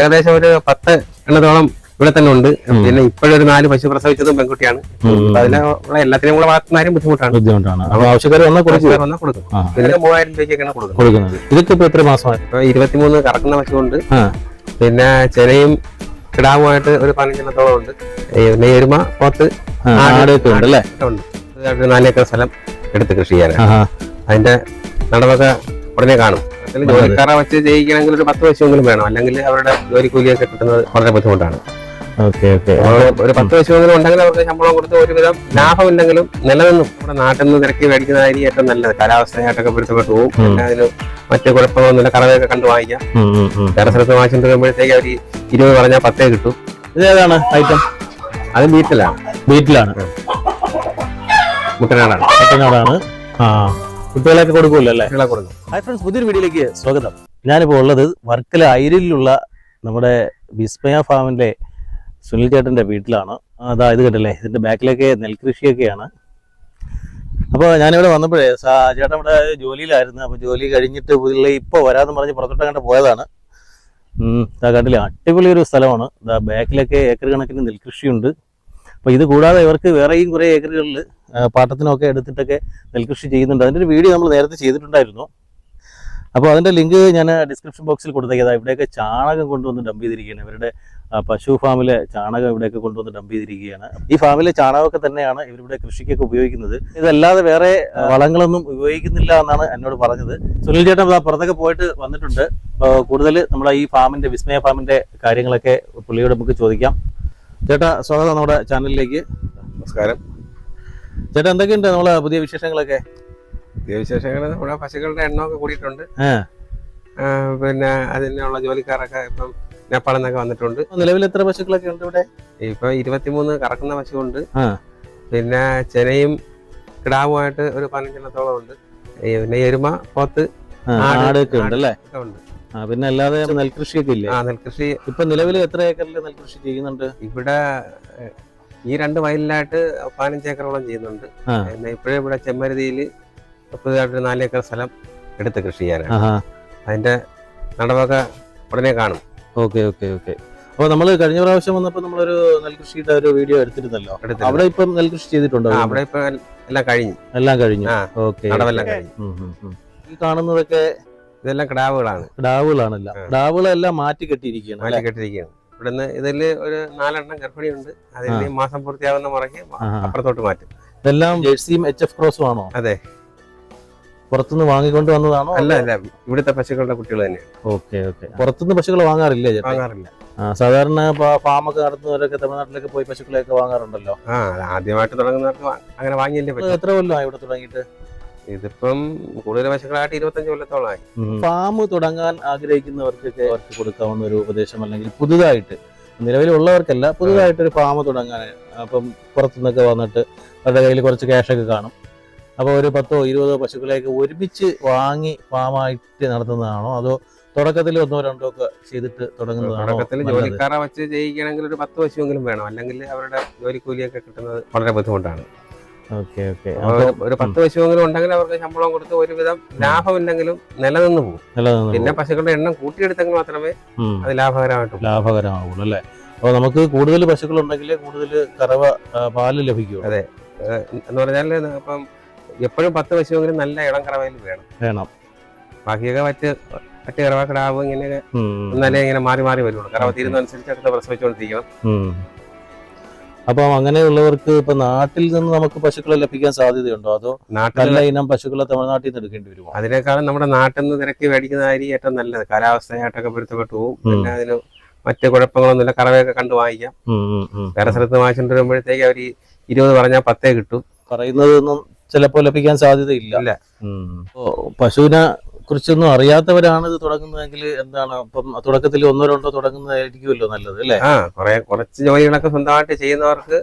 ഏകദേശം ഒരു പത്ത് എണ്ണത്തോളം ഇവിടെ തന്നെ ഉണ്ട്. പിന്നെ ഇപ്പോഴൊരു നാല് പശു പ്രസവിച്ചതും പെൺകുട്ടിയാണ്. അതിനുള്ള എല്ലാത്തിനും കൂടെ വളർത്തുന്നതിനും ബുദ്ധിമുട്ടാണ്. ബുദ്ധിമുട്ടാണ്. ആവശ്യക്കാർ വന്നാൽ കൊടുക്കും. ആ. പിന്നെ മൂവായിരം രൂപയ്ക്കൊക്കെയാണ് കൊടുക്കുന്നത്. ഇതൊക്കെ ഇപ്പൊ എത്ര മാസമായി? ഇപ്പൊ ഇരുപത്തിമൂന്ന് കറക്കുന്ന പശു ഉണ്ട് പിന്നെ ചെനയും കിടാവുമായിട്ട് ഒരു പതിനഞ്ചെണ്ണത്തോളം ഉണ്ട്. പിന്നെ എരുമ പോത്ത് ആടൊക്കെ ഉണ്ട് അല്ലേ? ഉണ്ട്. ഒരു നാലേക്കർ സ്ഥലം എടുത്ത് കൃഷി ചെയ്യാനാണ്. അതിന്റെ നടവൊക്കെ ഉടനെ കാണും. ജോലിക്കാരെ വെച്ച് ചെയ്യിക്കണമെങ്കിൽ ഒരു പത്ത് വശമെങ്കിലും വേണം. അല്ലെങ്കിൽ അവരുടെ ജോലിക്കൂലിയൊക്കെ കിട്ടുന്നത് വളരെ ബുദ്ധിമുട്ടാണ്. Okay okay. ഒരു പത്ത് വശമെങ്കിലും ഉണ്ടെങ്കിൽ അവർക്ക് ശമ്പളം കൊടുത്ത് ഒരുവിധം ലാഭമില്ലെങ്കിലും നിലനിന്നും നമ്മുടെ നാട്ടിൽ നിന്ന് തിരക്കി മേടിക്കുന്നതായിരിക്കും ഏറ്റവും നല്ലത്. കാലാവസ്ഥയായിട്ടൊക്കെ പൊരുത്തപ്പെട്ടു പോകും. അതിന് മറ്റു കുഴപ്പങ്ങളൊന്നുമില്ല. കറവയൊക്കെ കണ്ടു വാങ്ങിക്കാം. വേറെ സ്ഥലത്ത് വാങ്ങിച്ചിട്ട് വരുമ്പോഴത്തേക്ക് അവർ ഇരുപത് പറഞ്ഞാൽ പത്തേ കിട്ടും. ഇത് ഏതാണ് ഐറ്റം അത് ബീറ്റിലാണ്. ബീറ്റിലാണ്. മുട്ടനാടാണ് മുട്ടനാടാണ് ആ. കുട്ടികളൊക്കെ കൊടുക്കുമല്ലോ അല്ലേ കൊടുക്കും. ഹായ് ഫ്രണ്ട്സ് പുതിയൊരു വീഡിയോയിലേക്ക് സ്വാഗതം. ഞാനിപ്പോൾ ഉള്ളത് വർക്കല ഐരിലുള്ള നമ്മുടെ വിസ്മയ ഫാമിലെ സുനിൽ ചേട്ടന്റെ വീട്ടിലാണ്. അതാ ഇത് കണ്ടല്ലേ ഇതിന്റെ ബാക്കിലൊക്കെ നെൽകൃഷിയൊക്കെയാണ് അപ്പോൾ ഞാനിവിടെ വന്നപ്പോഴേ സാ- ചേട്ടൻ ഇവിടെ ജോലിയിലായിരുന്നു. അപ്പോൾ ജോലി കഴിഞ്ഞിട്ട് പുതിയ ഇപ്പോൾ വരാമെന്ന് പറഞ്ഞ് പുറത്തോട്ട് കണ്ട് പോയതാണ്. ഇതാ കണ്ടില്ലേ അടിപൊളി ഒരു സ്ഥലമാണ്. ദാ ബാക്കിലൊക്കെ ഏക്കർ കണക്കിന് നെൽകൃഷിയുണ്ട്. അപ്പോൾ ഇത് കൂടാതെ ഇവർക്ക് വേറെയും കുറേ ഏക്കറുകളിൽ പാട്ടത്തിനൊക്കെ എടുത്തിട്ടൊക്കെ നെൽകൃഷി ചെയ്യുന്നുണ്ട്. അതിന്റെ ഒരു വീഡിയോ നമ്മൾ നേരത്തെ ചെയ്തിട്ടുണ്ടായിരുന്നു. അപ്പോൾ അതിന്റെ ലിങ്ക് ഞാൻ ഡിസ്ക്രിപ്ഷൻ ബോക്സിൽ കൊടുത്തേക്കതാ ഇവിടെയൊക്കെ ചാണകം കൊണ്ടുവന്ന് ഡംപ് ചെയ്തിരിക്കുകയാണ്. ഇവരുടെ പശു ഫാമിലെ ചാണകം ഇവിടെയൊക്കെ കൊണ്ടുവന്ന് ഡംപ് ചെയ്തിരിക്കുകയാണ്. ഈ ഫാമിലെ ചാണകമൊക്കെ തന്നെയാണ് ഇവരിവിടെ കൃഷിക്കൊക്കെ ഉപയോഗിക്കുന്നത്. ഇതല്ലാതെ വേറെ വളങ്ങളൊന്നും ഉപയോഗിക്കുന്നില്ല എന്നാണ് എന്നോട് പറഞ്ഞത്. സുനിൽ ചേട്ടൻ പുറത്തൊക്കെ പോയിട്ട് വന്നിട്ടുണ്ട്. കൂടുതൽ നമ്മളെ ഈ ഫാമിന്റെ വിസ്മയ ഫാമിന്റെ കാര്യങ്ങളൊക്കെ പുള്ളിയോട് നമുക്ക് ചോദിക്കാം. ചേട്ടാ സ്വാഗതം നമ്മുടെ ചാനലിലേക്ക്. നമസ്കാരം. ചേട്ടാ എന്തൊക്കെയുണ്ട് നമ്മളെ പുതിയ വിശേഷങ്ങളൊക്കെ? പുതിയ വിശേഷങ്ങൾ നമ്മുടെ പശുക്കളുടെ എണ്ണമൊക്കെ കൂടിയിട്ടുണ്ട്. പിന്നെ അതിനുള്ള ജോലിക്കാരൊക്കെ ഇപ്പം നേപ്പാളിൽ നിന്നൊക്കെ വന്നിട്ടുണ്ട്. നിലവിൽ എത്ര പശുക്കളൊക്കെ ഉണ്ട് ഇവിടെ? ഇപ്പൊ ഇരുപത്തിമൂന്ന് കറക്കുന്ന പശുവുണ്ട്. ആ. പിന്നെ ചെനയും കിടാവുമായിട്ട് ഒരു പതിനഞ്ചെണ്ണത്തോളം ഉണ്ട്. പിന്നെ എരുമ പോത്ത് ആടൊക്കെ ഉണ്ട് അല്ലേ? ഉണ്ട്. ആ പിന്നെ അല്ലാതെ നെൽകൃഷിയൊക്കെ ഇല്ലേ? ആ നെൽകൃഷി ഇപ്പൊ നിലവിൽ എത്ര ഏക്കറിൽ നെൽകൃഷി ചെയ്യുന്നുണ്ട്? ഇവിടെ ഈ രണ്ട് വയലിലായിട്ട് പതിനഞ്ച് ഏക്കറോളം ചെയ്യുന്നുണ്ട്. പിന്നെ ഇപ്പോഴും ഇവിടെ ചെമ്മരുതിയിൽ പുതിയതായിട്ട് നാല് ഏക്കർ സ്ഥലം എടുത്ത് കൃഷി ചെയ്യാനാണ്. അതിന്റെ നടവൊക്കെ ഉടനെ കാണും. Okay okay okay. അപ്പൊ നമ്മൾ കഴിഞ്ഞ പ്രാവശ്യം വന്നപ്പോ നമ്മളൊരു നെൽകൃഷിയുടെ ഒരു വീഡിയോ എടുത്തിരുന്നല്ലോ. അവിടെ ഇപ്പം നെൽകൃഷി ചെയ്തിട്ടുണ്ടോ? അവിടെ ഇപ്പൊ എല്ലാം കഴിഞ്ഞു. എല്ലാം കഴിഞ്ഞു. ഓക്കെ. നടവെല്ലാം കഴിഞ്ഞു. ഈ കാണുന്നതൊക്കെ ഇതെല്ലാം കിടാവുകളാണ്. കിടാവുകളാണല്ലോ. കിടാവുകളെല്ലാം മാറ്റി കെട്ടിയിരിക്കുകയാണ് മാറ്റി അല്ലേ? ഇവിടുന്ന് ഇതിൽ ഒരു നാലെണ്ണം ഗർഭിണിയുണ്ട്. അതിൽ മാസം പൂർത്തിയാവുന്ന മുറയ്ക്ക് അപ്പുറത്തോട്ട് മാറ്റും. ഇതെല്ലാം ജേഴ്സിയും എച്ച് എഫ് ക്രോസും ആണോ? അതെ. പുറത്തുനിന്ന് വാങ്ങിക്കൊണ്ട് വന്നതാണോ അല്ല അല്ല. ഇവിടുത്തെ പശുക്കളുടെ കുട്ടികൾ തന്നെയാണ്. Okay okay. പുറത്തുനിന്ന് പശുക്കൾ വാങ്ങാറില്ലേ ചേട്ടാ വാങ്ങാറില്ല. സാധാരണ ഫാമൊക്കെ നടത്തുന്നവരൊക്കെ തമിഴ്നാട്ടിലൊക്കെ പോയി പശുക്കളെയൊക്കെ വാങ്ങാറുണ്ടല്ലോ. ആദ്യമായിട്ട് തുടങ്ങുന്നവർക്ക് അങ്ങനെ വാങ്ങിയല്ലേ എത്ര കൊല്ലമായി ഇവിടെ തുടങ്ങിയിട്ട്? ഇതിപ്പം കൂടുതൽ പശുക്കളായിട്ട് ഇരുപത്തഞ്ച് കൊല്ലത്തോളമായി. ഫാം തുടങ്ങാൻ ആഗ്രഹിക്കുന്നവർക്കൊക്കെ അവർക്ക് കൊടുക്കാവുന്ന ഒരു ഉപദേശം അല്ലെങ്കിൽ പുതുതായിട്ട് നിലവിലുള്ളവർക്കല്ല പുതുതായിട്ട് ഒരു ഫാം തുടങ്ങാൻ അപ്പം പുറത്തുനിന്നൊക്കെ വന്നിട്ട് അവരുടെ കയ്യിൽ കുറച്ച് ക്യാഷൊക്കെ കാണും. അപ്പോൾ ഒരു പത്തോ ഇരുപതോ പശുക്കളെയൊക്കെ ഒരുമിച്ച് വാങ്ങി ഫാമായിട്ട് നടത്തുന്നതാണോ? അതോ തുടക്കത്തിൽ ഒന്നോ രണ്ടോ ഒക്കെ ചെയ്തിട്ട് തുടങ്ങുന്നതാണോ തുടക്കത്തിൽ? ജോലിക്കാരെ വെച്ച് ചെയ്യിക്കണമെങ്കിൽ ഒരു പത്ത് പശുവെങ്കിലും വേണം. അല്ലെങ്കിൽ അവരുടെ ജോലിക്കൂലിയൊക്കെ കിട്ടുന്നത് വളരെ ബുദ്ധിമുട്ടാണ്. ഒരു- പത്ത് പശുവെങ്കിലും ഉണ്ടെങ്കിൽ അവർക്ക് ശമ്പളം കൊടുത്ത് ഒരുവിധം ലാഭമില്ലെങ്കിലും നിലനിന്ന് പോകും. പിന്നെ പശുക്കളുടെ എണ്ണം കൂട്ടിയെടുത്തെങ്കിൽ മാത്രമേ അത് ലാഭകരമായിട്ട് പോകും ലാഭകരമാവുള്ളൂ അല്ലേ? അപ്പോൾ നമുക്ക് കൂടുതൽ പശുക്കൾ ഉണ്ടെങ്കിൽ കൂടുതൽ കറവ പാൽ ലഭിക്കും അതെ. എന്ന് പറഞ്ഞാൽ ഇപ്പം എപ്പോഴും പത്ത് പശുവെങ്കിലും നല്ല ഇളം കറവയിൽ വേണം. വേണം. ബാക്കിയൊക്കെ മറ്റ് മറ്റ് കറവ കിടാവ് ഇങ്ങനെ നല്ല എന്നാലേ ഇങ്ങനെ മാറി മാറി വരുള്ളൂ കറവ തീരുന്നതനുസരിച്ച് അടുത്ത പ്രസവിച്ചുകൊണ്ടിരിക്കണം. അപ്പം അങ്ങനെയുള്ളവർക്ക് ഇപ്പൊ നാട്ടിൽ നിന്ന് നമുക്ക് പശുക്കളെ ലഭിക്കാൻ സാധ്യതയുണ്ടോ? അതോ നല്ല ഇനം പശുക്കളെ തമിഴ്നാട്ടിൽ നിന്ന് എടുക്കേണ്ടി വരുമോ? അതിനേക്കാളും നമ്മുടെ നാട്ടിൽ നിന്ന് തിരക്കി മേടിക്കുന്നതായിരിക്കും ഏറ്റവും നല്ലത്. കാലാവസ്ഥയായിട്ടൊക്കെ പൊരുത്തപ്പെട്ടു പോകും. പിന്നെ അതിന് മറ്റ് കുഴപ്പങ്ങളൊന്നുമില്ല. കറവയൊക്കെ കണ്ടു വാങ്ങിക്കാം. വേറെ സ്ഥലത്ത് വാങ്ങിച്ചിട്ട് വരുമ്പോഴത്തേക്ക് അവർ ഇരുപത് പറഞ്ഞാൽ പത്തേ കിട്ടും. പറയുന്നതൊന്നും ചിലപ്പോൾ ലഭിക്കാൻ സാധ്യതയില്ല. പശുവിനെ കുറിച്ചൊന്നും അറിയാത്തവരാണ് ഇത് തുടങ്ങുന്നതെങ്കിൽ എന്താണ്? അപ്പം തുടക്കത്തിൽ ഒന്നോ രണ്ടോ തുടങ്ങുന്നതായിരിക്കുമല്ലോ നല്ലത് അല്ലേ? ആ കുറെ കുറച്ച് ജോലികളൊക്കെ സ്വന്തമായിട്ട് ചെയ്യുന്നവർക്ക്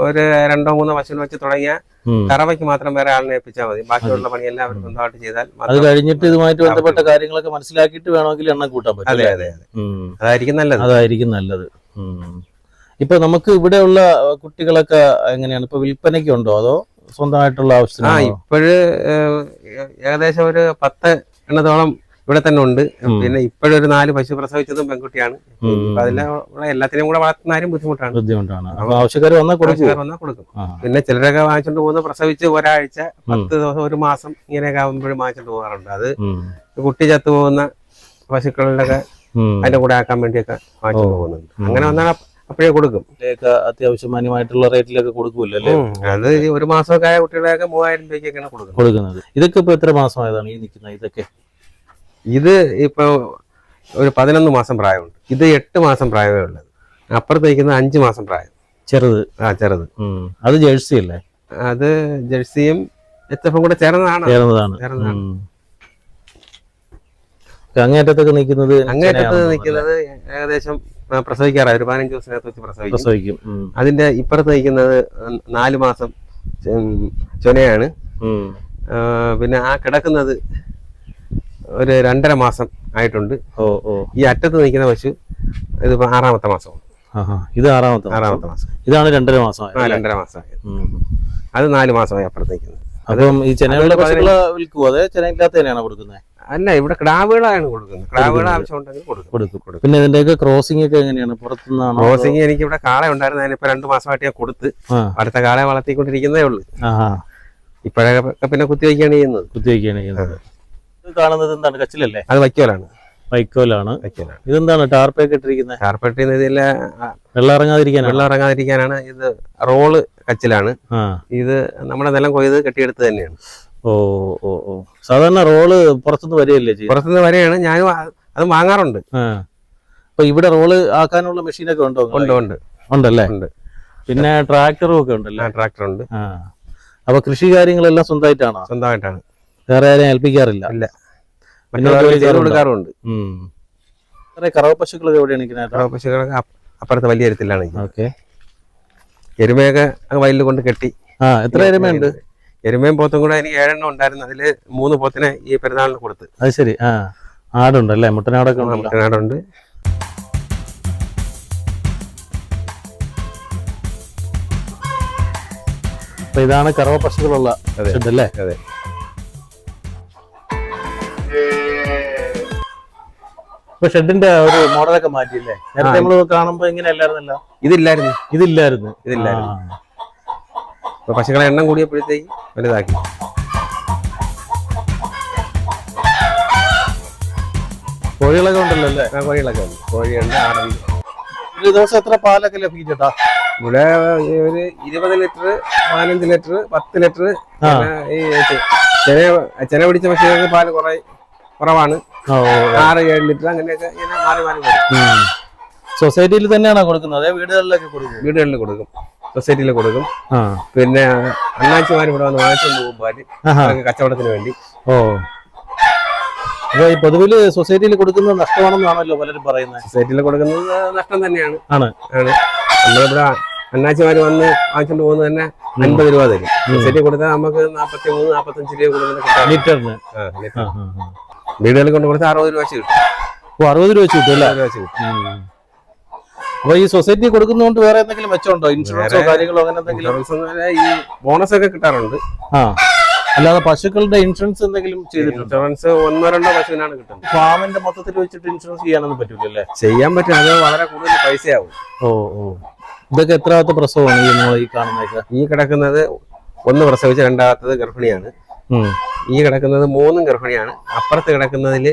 ഒരു രണ്ടോ മൂന്നോ പശുവിനെ വെച്ച് തുടങ്ങിയാൽ ഉം. കറവയ്ക്ക് മാത്രം വേറെ ആളിനെ ഏൽപ്പിച്ചാൽ മതി. ബാക്കിയുള്ള പണിയെല്ലാം അവർ സ്വന്തമായിട്ട് ചെയ്താൽ അത് കഴിഞ്ഞിട്ട് ഇതുമായിട്ട് ബന്ധപ്പെട്ട കാര്യങ്ങളൊക്കെ മനസ്സിലാക്കിയിട്ട് വേണമെങ്കിൽ എണ്ണം കൂട്ടാൻ പറ്റും അതെ അതെ അതെ. അതായിരിക്കും നല്ലത്. അതായിരിക്കും നല്ലത്. ഇപ്പൊ നമുക്ക് ഇവിടെയുള്ള കുട്ടികളൊക്കെ എങ്ങനെയാണ്? ഇപ്പൊ വിൽപ്പനയ്ക്കുണ്ടോ? അതോ സ്വന്തമായിട്ടുള്ള ആ ഇപ്പോഴ് ഏകദേശം ഒരു പത്ത് എണ്ണത്തോളം ഇവിടെ തന്നെ ഉണ്ട്. പിന്നെ ഇപ്പോഴൊരു നാല് പശു പ്രസവിച്ചതും പെൺകുട്ടിയാണ്. അതിലെ എല്ലാത്തിനെയും കൂടെ വളർത്തുന്നാലും ബുദ്ധിമുട്ടാണ്. ബുദ്ധിമുട്ടാണ്. ആവശ്യക്കാർ വന്നാൽ കൊടുക്കും. പിന്നെ ചിലരൊക്കെ വാങ്ങിച്ചോണ്ട് പോകുന്ന പ്രസവിച്ച് ഒരാഴ്ച പത്ത് ദിവസം ഒരു മാസം ഇങ്ങനെയൊക്കെ ആകുമ്പോഴും വാങ്ങിച്ചോണ്ട് പോകാറുണ്ട്. അത് കുട്ടി ചത്തു പോകുന്ന പശുക്കളിലൊക്കെ അതിന്റെ കൂടെ ആക്കാൻ വേണ്ടിയൊക്കെ വാങ്ങിച്ചു പോകുന്നുണ്ട്. അങ്ങനെ വന്നാൽ അപ്പോഴേ കൊടുക്കും. അത്യാവശ്യം മാന്യമായിട്ടുള്ള റേറ്റിലൊക്കെ കൊടുക്കുമല്ലോ. അത് ഒരു മാസമൊക്കെ ആയ കുട്ടികളെയൊക്കെ മൂവായിരം രൂപയ്ക്കൊക്കെയാണ് കൊടുക്കുന്നത്. കൊടുക്കുന്നത്. ഇതൊക്കെ ഇപ്പൊ എത്ര മാസമായതാണ് ഈ നിൽക്കുന്നത് ഇതൊക്കെ? ഇത് ഇപ്പൊ ഒരു പതിനൊന്ന് മാസം പ്രായമുണ്ട്. ഇത് എട്ട് മാസം പ്രായമേ ഉള്ളത് അപ്പുറത്തേക്കുന്നത് അഞ്ചു മാസം പ്രായം. ചെറുത്? ആ ചെറുത്. അത് ജേഴ്സി അല്ലേ? അത് ജേഴ്സിയും എച്ച് എഫും കൂടെ ചേർന്നതാണ്. ചേർന്നതാണ്. അങ്ങേറ്റത്തൊക്കെ നിൽക്കുന്നത് അങ്ങേറ്റത്ത് നിൽക്കുന്നത് ഏകദേശം പ്രസവിക്കാറായി. ഒരു പതിനഞ്ച് ദിവസത്തിനകത്ത് വെച്ച് പ്രസവിക്കും. അതിന്റെ ഇപ്പുറത്ത് നിൽക്കുന്നത് നാല് മാസം ചൊനയാണ്. പിന്നെ ആ കിടക്കുന്നത് ഒരു രണ്ടര മാസം ആയിട്ടുണ്ട്. ഓ ഓ. ഈ അറ്റത്ത് നിൽക്കുന്ന പശു ഇത് ആറാമത്തെ മാസമാണ്. ഇത് ആറാമത്തെ മാസം. ആറാമത്തെ മാസം. ഇതാണ് രണ്ടര മാസം രണ്ടര മാസം. അത് നാല് മാസമായി അപ്പുറത്ത് നിൽക്കുന്നത്. അപ്പം ഈ അതൊരു പശുക്കളെ വിൽക്കുവോ? അതെ ചെനയില്ലാത്തതിനാണ് കൊടുക്കുന്നത്? അല്ല ഇവിടെ ക്രാവുകളാണ് കൊടുക്കുന്നത്. ക്രാവുകൾ ആവശ്യമുണ്ടെങ്കിൽ കൊടുക്കും. കൊടുക്കും കൊടുക്കും. പിന്നെ ഇതിന്റെയൊക്കെ ക്രോസിംഗ് ഒക്കെ എങ്ങനെയാണ്? പുറത്തുനിന്നാണ് ക്രോസിംഗ് എനിക്ക് ഇവിടെ കാള ഉണ്ടായിരുന്നു അതിനിപ്പോ രണ്ടു മാസമായിട്ട് ഞാൻ കൊടുത്ത് അടുത്ത കാളെ വളർത്തിക്കൊണ്ടിരിക്കുന്നേ ഉള്ളൂ. ഇപ്പോഴൊക്കെ പിന്നെ കുത്തിവയ്ക്കാണ് ചെയ്യുന്നത്. കുത്തിവയ്ക്കാണ് ചെയ്യുന്നത്. ഇത് കാണുന്നത് എന്താണ്? കച്ചിലല്ലേ? അത് വൈക്കോലാണ്. വൈക്കോലാണ്. വൈക്കോലാണ്. ഇതെന്താണ്? ടാർപ്പൊക്കെ ഇട്ടിരിക്കുന്നത് ടാർപ്പ് ഇട്ടിരുന്നത് വെള്ളം ഇറങ്ങാതിരിക്കാൻ വെള്ളം ഇറങ്ങാതിരിക്കാനാണ്. ഇത് റോൾ കച്ചിലാണ്. ഇത് നമ്മുടെ നിലം കൊയ്ത് കെട്ടിയെടുത്ത് തന്നെയാണ്. ഓ ഓ ഓ. സാധാരണ റോൾ പുറത്തുനിന്ന് വരികയല്ലേ ചെയ്യും പുറത്തുനിന്ന് വരെയാണ് ഞാൻ അത് വാങ്ങാറുണ്ട്. അപ്പൊ ഇവിടെ റോൾ ആക്കാനുള്ള മെഷീനൊക്കെ ഉണ്ടോ ഉണ്ട് ഉണ്ട്. ഉണ്ടല്ലേ? ഉണ്ട്. പിന്നെ ട്രാക്ടറും ഒക്കെ ഉണ്ടല്ലേ? ട്രാക്ടർ ഉണ്ട്. അപ്പൊ കൃഷി കാര്യങ്ങളെല്ലാം സ്വന്തമായിട്ടാണോ? സ്വന്തമായിട്ടാണ്. വേറെ ആരെയും ഏൽപ്പിക്കാറില്ല? ഇല്ല? കൊടുക്കാറുണ്ട്. കറവ പശുക്കളൊക്കെ എവിടെയാണ് കറവ പശുക്കളൊക്കെ അപ്പുറത്തെ അപ്പുറത്ത് വലിയ എരുത്തിലാണ് ഓക്കെ. എരുമയൊക്കെ വയലിൽ കൊണ്ട് കെട്ടി. ആ എത്ര എരുമയുണ്ട്. എരുമയും പോത്തും കൂടെ എനിക്ക് ഏഴെണ്ണം ഉണ്ടായിരുന്നു. അതിൽ മൂന്ന് പോത്തിനെ ഈ പെരുന്നാളിന് കൊടുത്ത്. അത് ശരി. ആ ആടുണ്ട് അല്ലേ? മുട്ടനാടൊക്കെ മുട്ടനാടുണ്ട്. അപ്പൊ ഇതാണ് കറവ പശുക്കളുള്ള. അല്ലേ? അതെ. ഇപ്പൊ ഷെഡിന്റെ ഒരു മോഡലൊക്കെ മാറ്റിയില്ലേ? നേരത്തെ നമ്മൾ കാണുമ്പോ ഇങ്ങനെ അല്ലായിരുന്നല്ലോ? ഇതില്ലായിരുന്നു. ഇതില്ലായിരുന്നു. ഇതില്ലായിരുന്നു. ഇപ്പൊ പശുക്കളെ എണ്ണം കൂടിയപ്പോഴത്തേക്ക് വലുതാക്കി. കോഴികളൊക്കെ ഉണ്ടല്ലോ അല്ലേ? ആ, കോഴികളൊക്കെ ഉണ്ട്. കോഴിയുണ്ട് ആടുണ്ട്. ഒരു ദിവസം എത്ര പാലൊക്കെ ലഭിക്കും ചേട്ടാ ഇവിടെ ഒരു ഇരുപത് ലിറ്റർ പതിനഞ്ച് ലിറ്റർ പത്ത് ലിറ്റർ. ഈ ചെന ചെന പിടിച്ച പശുക്കൾക്ക് പാൽ കുറെ കുറവാണ്. ആറ് ഏഴ് ലിറ്റർ അങ്ങനെയൊക്കെ ഇങ്ങനെ മാറി മാറി സൊസൈറ്റിയിൽ തന്നെയാണോ കൊടുക്കുന്നത്? അതേ വീടുകളിലൊക്കെ കൊടുക്കും വീടുകളിൽ കൊടുക്കും. സൊസൈറ്റിയിൽ കൊടുക്കും. പിന്നെ അണ്ണാച്ചിമാർ ഇവിടെ വന്ന് വാങ്ങിച്ചുകൊണ്ട് പോകും പാൽ. അവർക്ക് കച്ചവടത്തിന് വേണ്ടി. ഓ. അപ്പൊ ഈ പൊതുവിൽ സൊസൈറ്റിയിൽ കൊടുക്കുന്നത് നഷ്ടമാണെന്നാണല്ലോ പലരും പറയുന്നത്. സൊസൈറ്റിയിൽ കൊടുക്കുന്നത് നഷ്ടം തന്നെയാണ്. ആണ്. ആണ്. നമ്മളിവിടെ അണ്ണാച്ചിമാര് വന്ന് വാങ്ങിച്ചുകൊണ്ട് പോകുന്നത് തന്നെ അൻപത് രൂപ തരും. സൊസൈറ്റി കൊടുത്താൽ നമുക്ക് നാൽപ്പത്തി മൂന്ന് നാൽപ്പത്തഞ്ച് രൂപ കൊടുക്കുന്ന ലിറ്ററിന്. വീടുകളിൽ കൊണ്ട് കൊടുത്താൽ അറുപത് രൂപ വെച്ച് കിട്ടും. അറുപത് രൂപ വെച്ച് കിട്ടും അല്ലേ അറുപത് രൂപ വെച്ച് കിട്ടും ഉം. അപ്പൊ ഈ സൊസൈറ്റി കൊടുക്കുന്നതുകൊണ്ട് വേറെ എന്തെങ്കിലും മെച്ചമുണ്ടോ ഇൻഷുറൻസോ കാര്യങ്ങളോ അങ്ങനെ എന്തെങ്കിലും? ഈ ബോണസ് ഒക്കെ കിട്ടാറുണ്ട്. ആ. അല്ലാതെ പശുക്കളുടെ ഇൻഷുറൻസ് എന്തെങ്കിലും ചെയ്തിട്ടുണ്ട്? ഇൻഷുറൻസ് ഒന്നോ രണ്ടോ പശുവിനാണ് കിട്ടുന്നത്. ഫാമിന്റെ മൊത്തത്തിൽ വെച്ചിട്ട് ഇൻഷുറൻസ് ചെയ്യാനൊന്നും പറ്റില്ലല്ലേ ചെയ്യാൻ പറ്റും. അത് വളരെ കൂടുതൽ പൈസയാവും. ഓ ഓ. ഇതൊക്കെ എത്രാമത്തെ പ്രസവമാണ് ഈ നമ്മൾ ഈ കാണുന്നതൊക്കെ? ഈ കിടക്കുന്നത് ഒന്ന് പ്രസവിച്ച രണ്ടാമത്തത് ഗർഭിണിയാണ്. ഈ കിടക്കുന്നത് മൂന്നും ഗർഭിണിയാണ്. അപ്പുറത്ത് കിടക്കുന്നതിൽ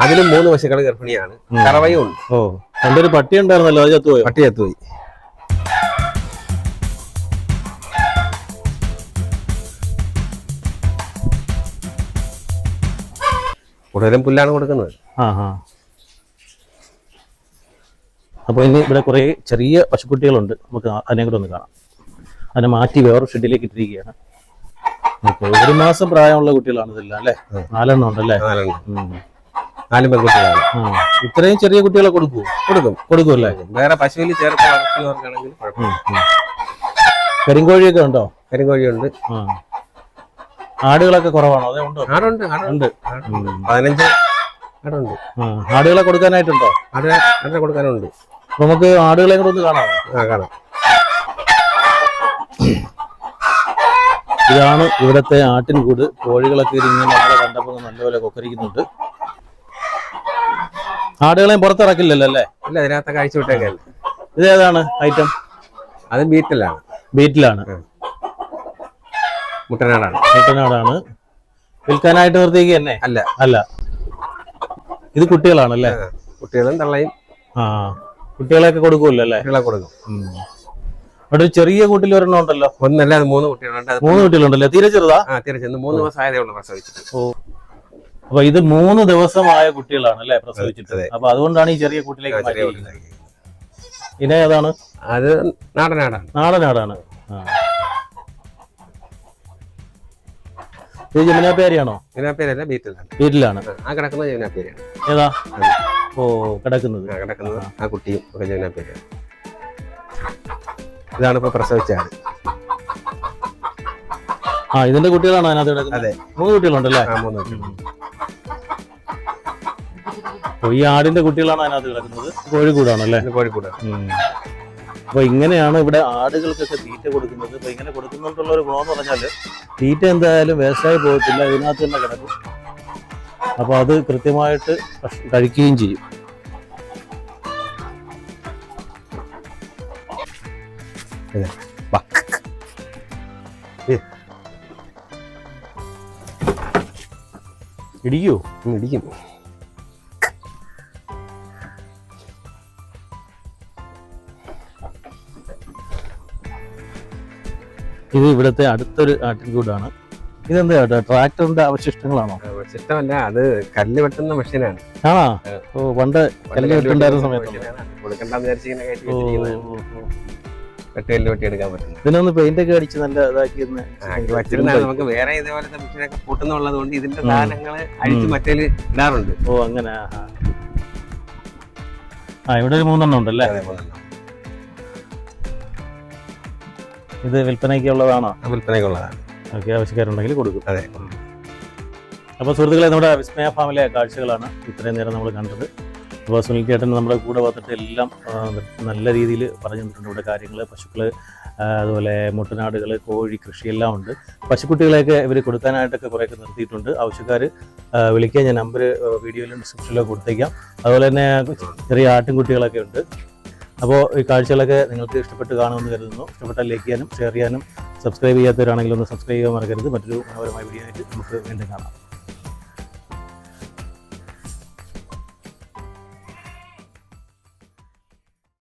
അതിലും മൂന്ന് പശുക്കൾ ഗർഭിണിയാണ്. കറവയും ഉണ്ട്. ഓ. പണ്ടൊരു പട്ടി ഉണ്ടായിരുന്നല്ലോ അത് ചത്തുപോയി? പട്ടി ചത്തുപോയി. കൂടുതലും പുല്ലാണ് കൊടുക്കുന്നത്. അപ്പോൾ ഇനി ഇവിടെ കുറേ ചെറിയ പശുക്കുട്ടികളുണ്ട്. നമുക്ക് അതിനെ കൂടെ ഒന്ന് കാണാം. അതിനെ മാറ്റി വേറൊരു ഷെഡിലേക്ക് ഇട്ടിരിക്കുകയാണ്. ഓക്കെ ഒരു മാസം പ്രായമുള്ള കുട്ടികളാണ് ഇതെല്ലാം അല്ലേ? നാലെണ്ണം ഉണ്ടല്ലേ? നാലെണ്ണം. നാലും പെൺകുട്ടികളാണ്. ഇത്രയും ചെറിയ കുട്ടികളെ കൊടുക്കൂ കൊടുക്കും. കൊടുക്കുമല്ലേ വേറെ പശുവിൽ ചേർത്ത് കുഴപ്പമില്ല ഉം. കരിങ്കോഴിയൊക്കെ ഉണ്ടോ? കരിങ്കോഴിയുണ്ട്. ആടുകളൊക്കെ കുറവാണോ? അതേ ഉണ്ടോ? ആടുണ്ട് ആടുണ്ട്. പതിനഞ്ച് ആടുണ്ട്. ആടുകളെ കൊടുക്കാനായിട്ടുണ്ടോ? ആട് ആടിനെ കൊടുക്കാനുണ്ട്. അപ്പൊ നമുക്ക് ആടുകളെ കൂടെ ഒന്ന് കാണാം. ആ കാണാം. ഇതാണ് ഇവിടുത്തെ ആട്ടിൻകൂട്. കോഴികളൊക്കെ ഇരിങ്ങനെ നമ്മളെ കണ്ടപ്പോൾ നല്ലപോലെ കൊക്കരിക്കുന്നുണ്ട് ആടുകളെയും പുറത്തിറക്കില്ലല്ലോ അല്ലേ? ഇല്ല ഇതിനകത്ത് കഴിച്ചു വിട്ടേക്കല്ലേ. ഇത് ഏതാണ് ഐറ്റം അത് ബീറ്റിലാണ്. ബീറ്റിലാണ്. മുട്ടനാടാണ്. മുട്ടനാടാണ്. വിൽക്കാനായിട്ട് നിർത്തിയേക്ക് തന്നെ അല്ല. അല്ല. ഇത് കുട്ടികളാണ് അല്ലേ കുട്ടികളും തള്ളയും. ആ കുട്ടികളെയൊക്കെ കൊടുക്കുമല്ലോ അല്ലേ? കുട്ടികളെ കൊടുക്കും. അവിടെ ഒരു ചെറിയ കൂട്ടിൽ ഒരെണ്ണം ഉണ്ടല്ലോ. ഒന്നല്ല അത് മൂന്ന് കുട്ടികളുണ്ട്. മൂന്ന് കുട്ടികളുണ്ടല്ലേ? തീരെ ചെറുതാ? തീരെ ചെറുത്. മൂന്ന് മാസം ആയതേ ഉള്ളൂ പ്രസവിച്ചിട്ട്. അപ്പൊ ഇത് മൂന്ന് ദിവസമായ കുട്ടികളാണ് അല്ലെ പ്രസവിച്ചിട്ട്. അപ്പൊ അതുകൊണ്ടാണ് ഈ ചെറിയ കുട്ടികളെ മാറ്റിയിരിക്കുന്നത്. ഇന ഏതാണ്? അത് നാടനാടാണ് നാടനാടാണ് ഇത് ജമുനാപ്പേരിയാണോ ജമുനാപ്പേരല്ല ബീറ്റലാണ്. വീട്ടിലാണ് ആ കിടക്കുന്നത് ജമുനാപ്പേരിയാണ് ഏതാ? ഓ കിടക്കുന്നത്. ആ കിടക്കുന്നത് ആ. കുട്ടിയും ഒക്കെ ജമുനാപ്പേരിയാണ് ഇതാണ് ഇപ്പൊ പ്രസവിച്ച ആ ഇതിന്റെ കുട്ടികളാണോ അതിനകത്ത് കിടക്കുന്നത്? അതെ. മൂന്ന് കുട്ടികളുണ്ടല്ലേ? ആ മൂന്ന് കുട്ടികൾ ഓ ഈ ആടിന്റെ കുട്ടികളാണ് അതിനകത്ത് കിടക്കുന്നത്. കോഴിക്കൂടാണല്ലേ? അല്ലേ കോഴിക്കൂട്. അപ്പോൾ അപ്പൊ ഇങ്ങനെയാണ് ഇവിടെ ആടുകൾക്കൊക്കെ തീറ്റ കൊടുക്കുന്നത്. അപ്പോൾ ഇങ്ങനെ കൊടുക്കുന്നതുള്ള ഒരു ഗുണമെന്ന് പറഞ്ഞാൽ പറഞ്ഞാൽ തീറ്റ എന്തായാലും വേസ്റ്റായി പോകത്തില്ല ഇതിനകത്ത് തന്നെ കിടക്കും. അപ്പോൾ അത് കൃത്യമായിട്ട് കഴിക്കുകയും ചെയ്യും. ഇടിക്കോ? ഇടിക്കും. ഇത് ഇവിടുത്തെ അടുത്തൊരു ആട്ടിൻകൂടാണ്. ഇതെന്താ ചേട്ടാ ട്രാക്ടറിന്റെ അവശിഷ്ടങ്ങളാണോ? അവശിഷ്ടമല്ല അത് കല്ല് വെട്ടുന്ന മെഷീനാണ്. ആ. ഓ പണ്ട് കല്ല് വെട്ടുണ്ടായിരുന്ന സമയത്ത്. വെട്ടുകല്ല് വെട്ടി എടുക്കാൻ പറ്റും ഇതിനൊന്ന് പെയിന്റ് ഒക്കെ അടിച്ച് നല്ല ഇതാക്കി വച്ചിരുന്നാൽ നമുക്ക് വേറെ ഇതേപോലത്തെ മെഷീനൊക്കെ കൂട്ടുന്നുള്ളത് കൊണ്ട് ഇതിന്റെ. സാധനങ്ങൾ അഴിച്ച് ഇടാറുണ്ട്. ഓ അങ്ങനെ ആ, ഇവിടെ ഒരു മൂന്നെണ്ണം ഉണ്ടല്ലേ? അതേപോലെ ഇത് വിൽപ്പനയ്ക്കുള്ളതാണോ? വിൽപ്പനയ്ക്കുള്ളതാണ്. ഓക്കെ ആവശ്യക്കാരുണ്ടെങ്കിൽ കൊടുക്കും. അതെ. അപ്പോൾ സുഹൃത്തുക്കളെ നമ്മുടെ വിസ്മയ ഫാമിലെ കാഴ്ചകളാണ് ഇത്രയും നേരം നമ്മൾ കണ്ടത്. അപ്പോൾ സുനിൽ ചേട്ടൻ നമ്മുടെ കൂടെ വന്നിട്ട് എല്ലാം നല്ല രീതിയിൽ പറഞ്ഞു തന്നിട്ടുണ്ട് ഇവിടെ കാര്യങ്ങൾ പശുക്കൾ അതുപോലെ മുട്ടനാടുകൾ കോഴി കൃഷി എല്ലാം ഉണ്ട്. പശുക്കുട്ടികളെയൊക്കെ ഇവർ കൊടുക്കാനായിട്ടൊക്കെ കുറേയൊക്കെ നിർത്തിയിട്ടുണ്ട്. ആവശ്യക്കാർ വിളിക്കാൻ ഞാൻ നമ്പർ വീഡിയോയിലും ഡിസ്ക്രിപ്ഷനിലൊക്കെ കൊടുത്തേക്കാം. അതുപോലെ തന്നെ ചെറിയ ആട്ടിൻകുട്ടികളൊക്കെ ഉണ്ട്. അപ്പോൾ ഈ കാഴ്ചകളൊക്കെ നിങ്ങൾക്ക് ഇഷ്ടപ്പെട്ട് കാണുമെന്ന് കരുതുന്നു. ഇഷ്ടപ്പെട്ടാൽ ലൈക്ക് ചെയ്യാനും ഷെയർ ചെയ്യാനും സബ്സ്ക്രൈബ് ചെയ്യാത്തവരാണെങ്കിൽ ഒന്ന് സബ്സ്ക്രൈബ് ചെയ്യാൻ മറക്കരുത്. മറ്റൊരു മനോഹരമായ വീഡിയോ ആയിട്ട് നമുക്ക് വീണ്ടും കാണാം.